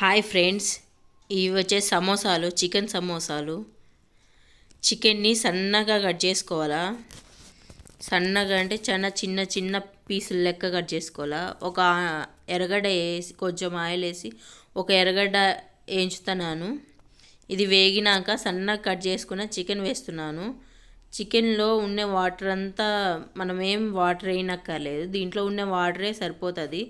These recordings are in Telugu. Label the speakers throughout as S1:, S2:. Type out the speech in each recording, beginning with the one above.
S1: హాయ్ ఫ్రెండ్స్ ఇవి వచ్చే సమోసాలు చికెన్ సమోసాలు. చికెన్ని సన్నగా కట్ చేసుకోవాలా? సన్నగా అంటే చాలా చిన్న చిన్న పీసులు లెక్క కట్ చేసుకోవాలా? ఒక ఎర్రగడ్డ వేసి కొంచెం ఆయిల్ వేసి ఒక ఎర్రగడ్డ వేయించుతున్నాను. ఇది వేగినాక సన్నగా కట్ చేసుకున్న చికెన్ వేస్తున్నాను. చికెన్లో ఉన్న వాటర్ అంతా మనం ఏం వాటర్ వేయనక్కర్లేదు. దీంట్లో ఉన్న వాటరే సరిపోతుంది.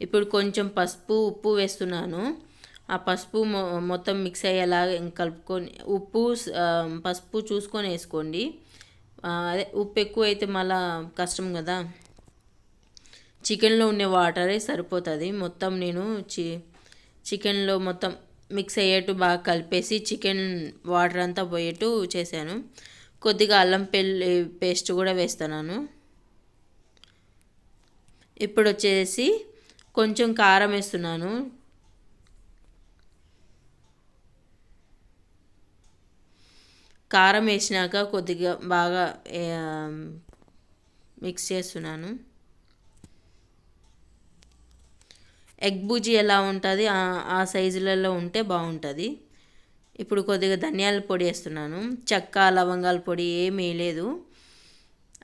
S1: ఇప్పుడు కొంచెం పసుపు ఉప్పు వేస్తున్నాను. ఆ పసుపు మొత్తం మిక్స్ అయ్యేలా కలుపుకొని ఉప్పు పసుపు చూసుకొని వేసుకోండి. అదే ఉప్పు ఎక్కువ అయితే మళ్ళా కష్టం కదా. చికెన్లో ఉండే వాటరే సరిపోతుంది. మొత్తం నేను చి చికెన్లో మొత్తం మిక్స్ అయ్యేట్టు బాగా కలిపేసి చికెన్ వాటర్ అంతా పోయేట్టు చేశాను. కొద్దిగా అల్లం పెళ్ళి పేస్ట్ కూడా వేస్తున్నాను ఇప్పుడు వచ్చేసి కొంచెం కారం వేస్తున్నాను. కారం వేసినాక కొద్దిగా బాగా మిక్స్ చేస్తున్నాను. ఎగ్ బుజీ ఎలా ఉంటుంది? ఆ సైజులలో ఉంటే బాగుంటుంది. ఇప్పుడు కొద్దిగా ధనియాల పొడి వేస్తున్నాను. చెక్క లవంగాల పొడి ఏమీ లేదు.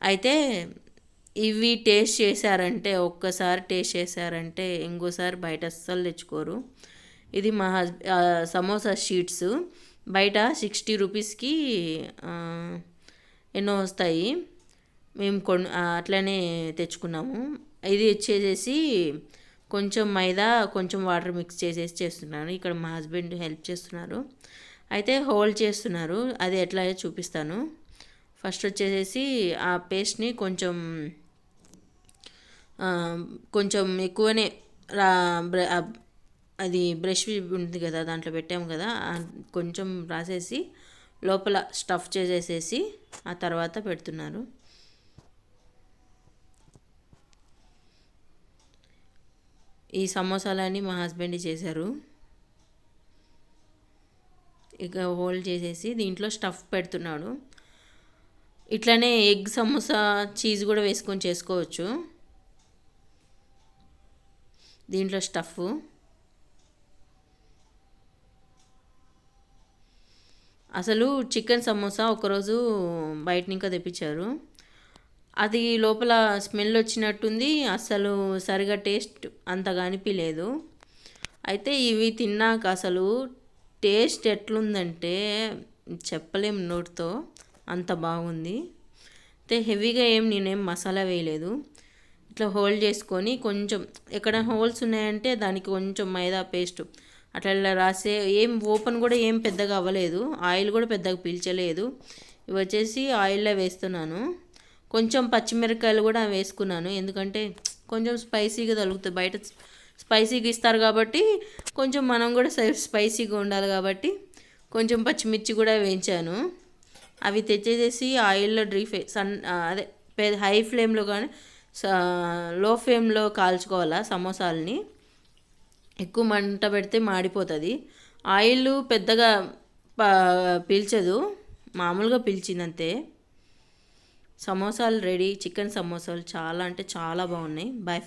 S1: అయితే ఇవి టేస్ట్ చేశారంటే ఒక్కసారి టేస్ట్ చేశారంటే ఇంకోసారి బయట అస్సలు తెచ్చుకోరు. ఇది మా హస్బ సమోసా షీట్స్ బయట సిక్స్టీ రూపీస్కి ఎన్నో వస్తాయి. మేము కొన్ అట్లనే తెచ్చుకున్నాము. ఇది వచ్చేసేసి కొంచెం మైదా కొంచెం వాటర్ మిక్స్ చేసేసి చేస్తున్నాను ఇక్కడ మా హస్బెండ్ హెల్ప్ చేస్తున్నారు. అయితే హోల్డ్ చేస్తున్నారు. అది ఎట్లా చూపిస్తాను. ఫస్ట్ వచ్చేసేసి ఆ పేస్ట్ని కొంచెం కొంచెం ఎక్కువనే అది బ్రష్ ఉంది కదా దాంట్లో పెట్టాము కదా కొంచెం రాసేసి లోపల స్టఫ్ చేసేసేసి ఆ తర్వాత పెడుతున్నారు. ఈ సమోసాలన్నీ మా హస్బెండ్ చేశారు. ఇక హోల్డ్ చేసేసి దీంట్లో స్టఫ్ పెడుతున్నాడు. ఇట్లానే ఎగ్ సమోసా చీజ్ కూడా వేసుకొని చేసుకోవచ్చు. దీంట్లో స్టఫ్. అసలు చికెన్ సమోసా ఒకరోజు బయట ఇంకా తెప్పించారు. అది లోపల స్మెల్ వచ్చినట్టుంది అసలు సరిగా టేస్ట్ అంతగా అనిపించలేదు అయితే ఇవి తిన్నాక అసలు టేస్ట్ ఎట్లుందంటే చెప్పలేం నోటితో అంత బాగుంది. అయితే హెవీగా ఏం నేనేం మసాలా వేయలేదు. ఇట్లా హోల్డ్ చేసుకొని కొంచెం ఎక్కడ హోల్స్ ఉన్నాయంటే దానికి కొంచెం మైదా పేస్ట్ అట్లా రాసే ఏం ఓపెన్ కూడా ఏం పెద్దగా అవ్వలేదు. ఆయిల్ కూడా పెద్దగా పీల్చలేదు. ఇవి వచ్చేసి ఆయిల్లో వేస్తున్నాను. కొంచెం పచ్చిమిరపకాయలు కూడా వేసుకున్నాను. ఎందుకంటే కొంచెం స్పైసీగా తగులుతుంది. బయట స్పైసీగా ఇస్తారు కాబట్టి కొంచెం మనం కూడా స్పైసీగా ఉండాలి కాబట్టి కొంచెం పచ్చిమిర్చి కూడా వేయించాను. అవి తెచ్చేసేసి ఆయిల్లో డ్రీ సన్ అదే హై ఫ్లేమ్లో కానీ లో ఫ్లేమ్లో కాల్చుకోవాలా సమోసాలని. ఎక్కువ మంట పెడితే మాడిపోతుంది. ఆయిల్ పెద్దగా పీల్చదు. మామూలుగా పీల్చిందంతే. సమోసాలు రెడీ చికెన్ సమోసాలు చాలా అంటే చాలా బాగున్నాయి. బై